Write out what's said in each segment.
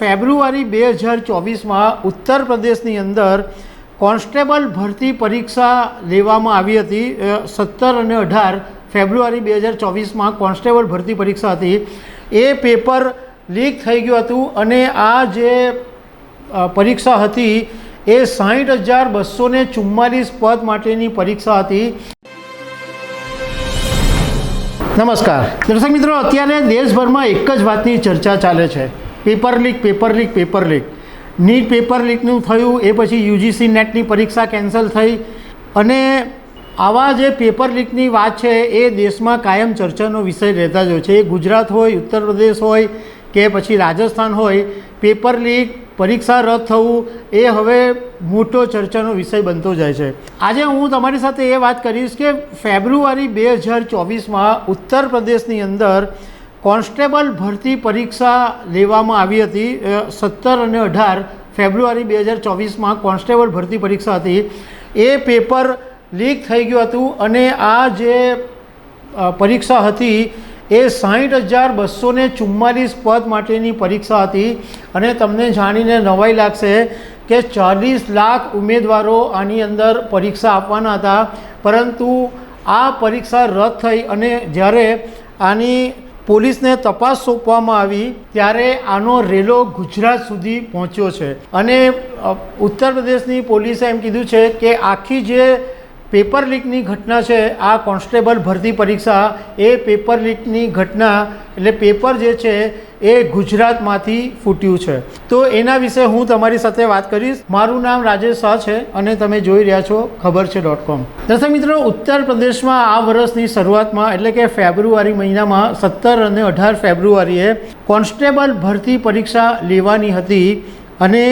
ફેબ્રુઆરી બે હજાર ચોવીસમાં ઉત્તર પ્રદેશની અંદર કોન્સ્ટેબલ ભરતી પરીક્ષા લેવામાં આવી હતી. સત્તર અને અઢાર ફેબ્રુઆરી બે હજાર ચોવીસમાં કોન્સ્ટેબલ ભરતી પરીક્ષા હતી. એ પેપર લીક થઈ ગયું હતું અને આ જે પરીક્ષા હતી એ સાહીઠ હજાર બસો ને ચુમ્માલીસ પદ માટેની પરીક્ષા હતી. નમસ્કાર. દર્શક મિત્રો, અત્યારે દેશભરમાં એક જ વાતની ચર્ચા ચાલે છે. Paper leak paper leak paper leak. NEET paper લીકનું થયું, એ પછી યુજીસી નેટની પરીક્ષા કેન્સલ થઈ. અને આવા જે પેપર લીકની વાત છે, એ દેશમાં કાયમ ચર્ચાનો વિષય રહેતા જ હોય છે. એ ગુજરાત હોય, ઉત્તર પ્રદેશ હોય, કે પછી રાજસ્થાન હોય, પેપર લીક, પરીક્ષા રદ થવું, એ હવે મોટો ચર્ચાનો વિષય બનતો જાય છે. આજે હું તમારી સાથે એ વાત કરીશ કે ફેબ્રુઆરી બે હજાર ચોવીસમાં ઉત્તર પ્રદેશની અંદર કોન્સ્ટેબલ ભરતી પરીક્ષા લેવામાં આવી હતી સત્તર અને અઢાર ફેબ્રુઆરી બે હજાર ચોવીસમાં કોન્સ્ટેબલ ભરતી પરીક્ષા હતી. એ પેપર લીક થઈ ગયું હતું અને આ જે પરીક્ષા હતી એ સાહીઠ હજાર બસો ચુમ્માલીસ પદ માટેની પરીક્ષા હતી અને તમને જાણીને નવાઈ લાગશે કે ચાલીસ લાખ ઉમેદવારો આની અંદર પરીક્ષા આપવાના હતા. પરંતુ આ પરીક્ષા રદ થઈ અને જ્યારે આની પોલીસને તપાસ સોંપવામાં આવી ત્યારે આનો રેલો ગુજરાત સુધી પહોંચ્યો છે. અને ઉત્તર પ્રદેશની પોલીસે એમ કીધું છે કે આખી જે પેપર લીકની ઘટના છે, આ કોન્સ્ટેબલ ભરતી પરીક્ષા, એ પેપર લીકની ઘટના, એટલે પેપર જે છે, એ ગુજરાતમાંથી ફૂટ્યું છે. તો એના વિશે હું તમારી સાથે વાત કરીશ. મારું નામ રાજેશ શાહ છે અને તમે જોઈ રહ્યા છો ખબર છે ડોટ કોમ દર્શક મિત્રો, ઉત્તર પ્રદેશમાં આ વર્ષની શરૂઆતમાં, એટલે કે ફેબ્રુઆરી મહિનામાં, સત્તર અને અઢાર ફેબ્રુઆરીએ કોન્સ્ટેબલ ભરતી પરીક્ષા લેવાની હતી અને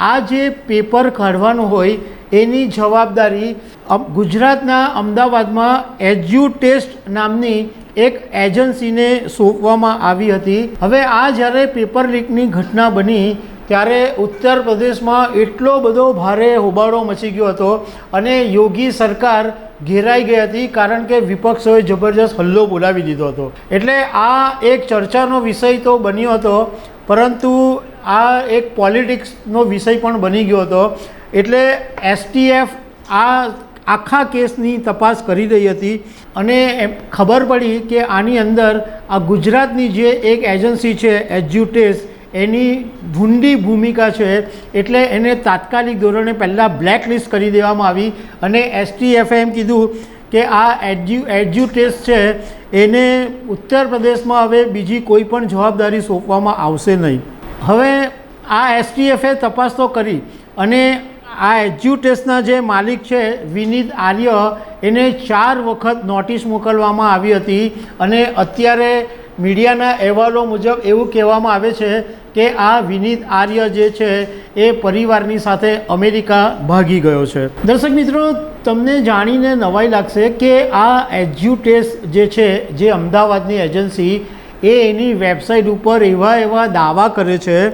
આ જે પેપર કાઢવાનું હોય એની જવાબદારી ગુજરાતના અમદાવાદમાં એજ્યુ ટેસ્ટ નામની એક એજન્સીને સોંપવામાં આવી હતી. હવે આ જ્યારે પેપર લીકની ઘટના બની, ત્યારે ઉત્તર પ્રદેશમાં એટલો બધો ભારે હોબાળો મચી ગયો હતો અને યોગી સરકાર ઘેરાઈ ગઈ હતી કારણ કે વિપક્ષોએ જબરજસ્ત હલ્લો બોલાવી દીધો હતો. એટલે આ એક ચર્ચાનો વિષય તો બન્યો હતો પરંતુ આ એક પોલિટિક્સનો વિષય પણ બની ગયો હતો. એટલે એસટીએફ આ આખા કેસની તપાસ કરી રહી હતી અને ખબર પડી કે આની અંદર આ ગુજરાતની જે એક એજન્સી છે, એજ્યુટેસ, એની ભૂંડી ભૂમિકા છે. એટલે એને તાત્કાલિક ધોરણે પહેલાં બ્લેકલિસ્ટ કરી દેવામાં આવી અને એસટીએફે એમ કીધું કે આ એજ્યુ ટેસ્ટ છે, એને ઉત્તર પ્રદેશમાં હવે બીજી કોઈ પણ જવાબદારી સોંપવામાં આવશે નહીં. હવે આ એસટીએફે તપાસ તો કરી અને આ એજ્યુટેસના જે માલિક છે, વિનીત આર્ય, એને ચાર વખત નોટિસ મોકલવામાં આવી હતી અને અત્યારે મીડિયાના અહેવાલો મુજબ એવું કહેવામાં આવે છે કે આ વિનીત આર્ય જે છે એ પરિવારની સાથે અમેરિકા ભાગી ગયો છે. દર્શક મિત્રો, તમને જાણીને નવાઈ લાગશે કે આ એજ્યુટેસ જે છે, જે અમદાવાદની એજન્સી, એ એની વેબસાઇટ ઉપર એવા એવા દાવા કરે છે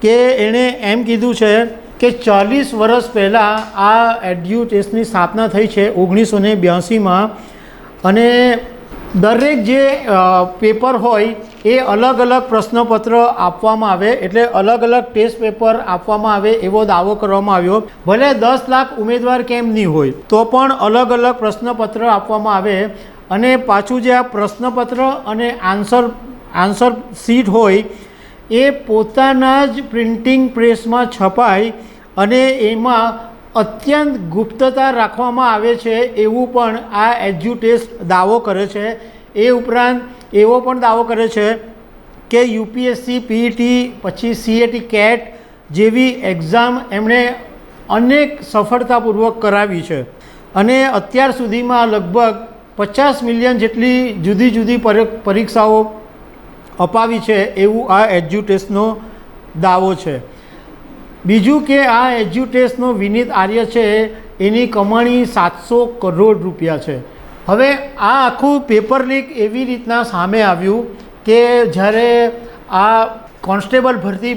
કે એણે એમ કીધું છે કે ચાલીસ વર્ષ પહેલાં આ એડ્યુટેસની સ્થાપના થઈ છે ઓગણીસો ને બ્યાસીમાં અને દરેક જે પેપર હોય, એ અલગ અલગ પ્રશ્નપત્ર આપવામાં આવે, એટલે અલગ અલગ ટેસ્ટ પેપર આપવામાં આવે એવો દાવો કરવામાં આવ્યો. ભલે દસ લાખ ઉમેદવાર કેમ નહીં હોય, તો પણ અલગ અલગ પ્રશ્નપત્ર આપવામાં આવે અને પાછું જે આ પ્રશ્નપત્ર અને આન્સર આન્સર શીટ હોય, એ પોતાના જ પ્રિન્ટિંગ પ્રેસમાં છપાય અને એમાં અત્યંત ગુપ્તતા રાખવામાં આવે છે એવું પણ આ એજ્યુટેસ્ટ દાવો કરે છે. એ ઉપરાંત એવો પણ દાવો કરે છે કે યુપીએસસી, પીઈટી, પછી સીએટી, કેટ જેવી એક્ઝામ એમણે અનેક સફળતાપૂર્વક કરાવી છે. અને અત્યાર સુધીમાં લગભગ પચાસ મિલિયન જેટલી જુદી જુદી પરી- પરીક્ષાઓ અપાવી છે એવું આ એજ્યુટેસ્ટનો દાવો છે. બીજું કે આ એજ્યુટેસનો વિનીત આર્ય છે, એની કમાણી સાતસો કરોડ રૂપિયા છે. હવે આ આખું પેપર લીક એવી રીતના સામે આવ્યું કે જ્યારે આ કોન્સ્ટેબલ ભરતી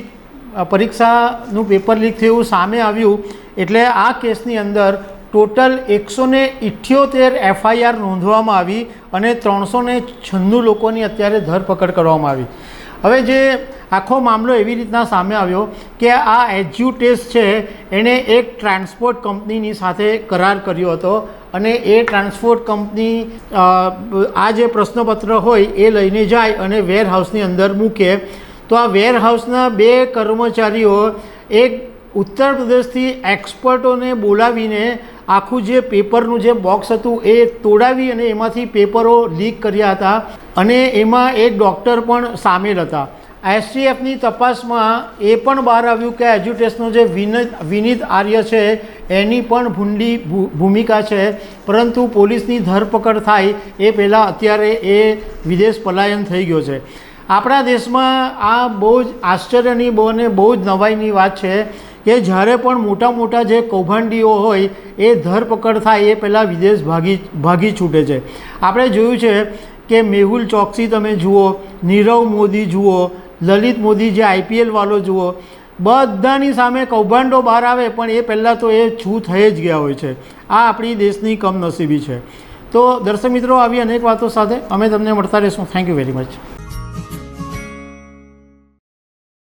પરીક્ષાનું પેપર લીક થયું સામે આવ્યું, એટલે આ કેસની અંદર ટોટલ એકસો ને ઇઠ્યોતેર એફઆઈઆર નોંધવામાં આવી અને ત્રણસો છન્નું લોકોની અત્યારે ધરપકડ કરવામાં આવી. હવે જે આખો મામલો એવી રીતના સામે આવ્યો કે આ એજ્યુટેસ છે, એણે એક ટ્રાન્સપોર્ટ કંપનીની સાથે કરાર કર્યો હતો અને એ ટ્રાન્સપોર્ટ કંપની આ જે પ્રશ્નપત્ર હોય એ લઈને જાય અને વેરહાઉસની અંદર મૂકે. તો આ વેરહાઉસના બે કર્મચારીઓ એક ઉત્તર પ્રદેશથી એક્સપર્ટોને બોલાવીને આખું જે પેપરનું જે બોક્સ હતું એ તોડાવી અને એમાંથી પેપરો લીક કર્યા હતા. અને એમાં એક ડૉક્ટર પણ સામેલ હતા. એસટીએફની તપાસમાં એ પણ બહાર આવ્યું કે એજ્યુટેશનો જે વિનીત વિનીત આર્ય છે, એની પણ ભૂંડી ભૂમિકા છે. પરંતુ પોલીસની ધરપકડ થાય એ પહેલાં અત્યારે એ વિદેશ પલાયન થઈ ગયો છે. આપણા દેશમાં આ બહુ જ આશ્ચર્યની બહુ અને બહુ જ નવાઈની વાત છે કે જ્યારે પણ મોટા મોટા જે કૌભાંડીઓ હોય એ ધરપકડ થાય એ પહેલાં વિદેશ ભાગી ભાગી છૂટે છે. આપણે જોયું છે કે મેહુલ ચોકસી તમે જુઓ, નીરવ મોદી જુઓ, લલિત મોદી જે આઈપીએલ વાળો જુઓ, બધાની સામે કૌભાંડો બહાર આવે, પણ એ પહેલાં તો એ છૂ થઈ જ ગયા હોય છે. આ આપણી દેશની કમનસીબી છે. તો દર્શક મિત્રો, આવી અનેક વાતો સાથે અમે તમને મળતા રહીશું. Thank you very much